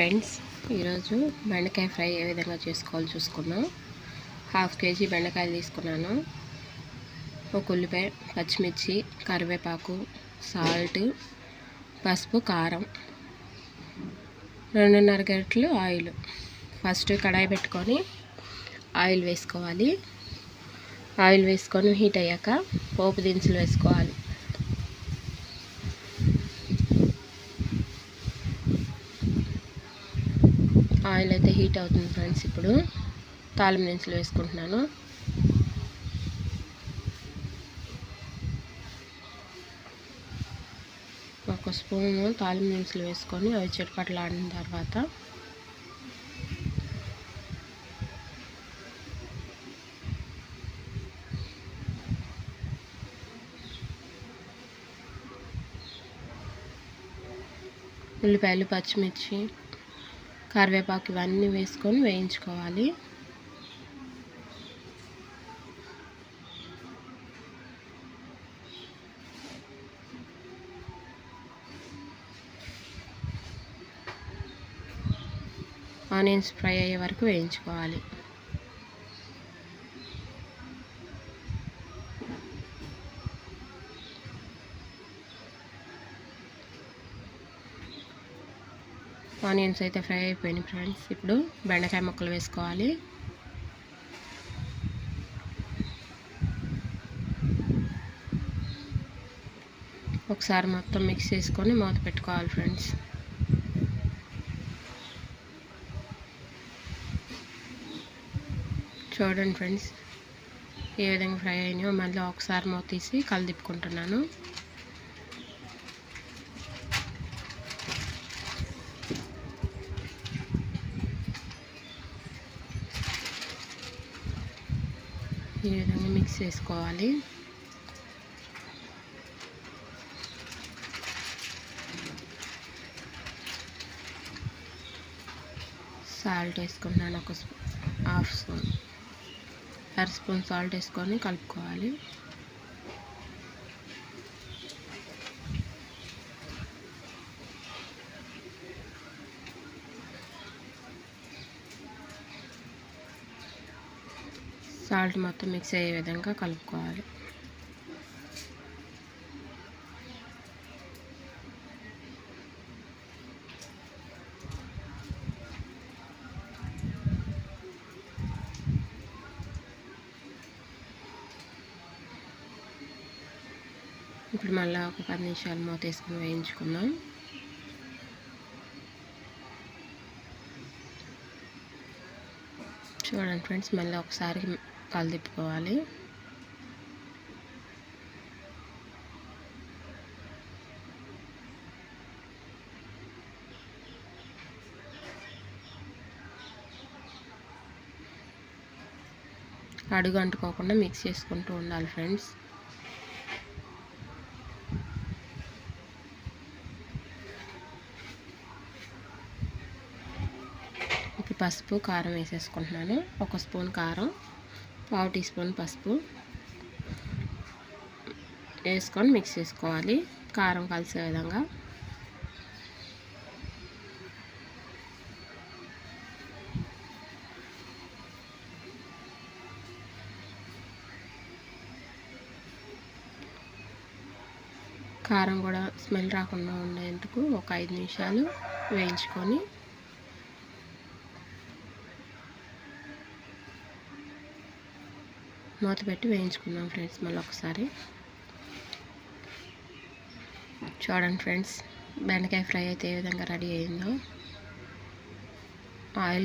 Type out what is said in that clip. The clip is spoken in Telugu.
ఫ్రెండ్స్ ఈరోజు బెండకాయ ఫ్రై ఏ విధంగా చేసుకోవాలో చూసుకున్నాం హాఫ్ కేజీ బెండకాయలు తీసుకున్నాను. ఒక ఉల్లిపాయ పచ్చిమిర్చి కరివేపాకు సాల్ట్ పసుపు కారం రెండున్నర గంటలు ఆయిల్. ఫస్ట్ కడాయి పెట్టుకొని ఆయిల్ వేసుకోవాలి. ఆయిల్ వేసుకొని హీట్ అయ్యాక పోపు దినుసులు వేసుకోవాలి ఆయిల్ అయితే హీట్ అవుతుంది ఫ్రెండ్స్ ఇప్పుడు. తాలిం దినుసులు వేసుకుంటున్నాను. ఒక స్పూన్ తాలిం దినుసులు వేసుకొని అవి చిటపట్లు ఆడిన తర్వాత ఉల్లిపాయలు పచ్చిమిర్చి కరివేపాకు ఇవన్నీ వేసుకొని వేయించుకోవాలి. ఆనియన్స్ ఫ్రై అయ్యే వరకు వేయించుకోవాలి. ఆనియన్స్ అయితే ఫ్రై అయిపోయినాయి ఫ్రెండ్స్. ఇప్పుడు బెండకాయ ముక్కలు వేసుకోవాలి. ఒకసారి మొత్తం మిక్స్ చేసుకొని మూత పెట్టుకోవాలి ఫ్రెండ్స్. చూడండి ఫ్రెండ్స్ ఏ విధంగా ఫ్రై అయినాయో మళ్ళీ ఒకసారి మూత తీసి కలదిప్పుకుంటున్నాను ఈ విధంగా మిక్స్ చేసుకోవాలి. సాల్ట్ వేసుకున్నాను ఒక హాఫ్ స్పూన్ అర స్పూన్ సాల్ట్ వేసుకొని కలుపుకోవాలి. సాల్ట్ మొత్తం మిక్స్ అయ్యే విధంగా కలుపుకోవాలి. ఇప్పుడు మళ్ళీ ఒక పది నిమిషాలు మూత వేసుకుని వేయించుకుందాం. చూడండి ఫ్రెండ్స్ మళ్ళీ ఒకసారి కలదిప్పుకోవాలి అడుగు అంటుకోకుండా మిక్స్ చేసుకుంటూ ఉండాలి ఫ్రెండ్స్. ఇప్పుడు పసుపు కారం వేసేసుకుంటున్నాను. ఒక స్పూన్ కారం. పావు టీ స్పూన్ పసుపు వేసుకొని మిక్స్ చేసుకోవాలి. కారం కలిసే విధంగా. కారం కూడా స్మెల్ రాకుండా ఉండేందుకు ఒక ఐదు నిమిషాలు వేయించుకొని మూత పెట్టి వేయించుకుందాం ఫ్రెండ్స్ మళ్ళీ ఒకసారి. చూడండి ఫ్రెండ్స్ బెండకాయ ఫ్రై అయితే ఏ విధంగా రెడీ అయిందో. ఆయిల్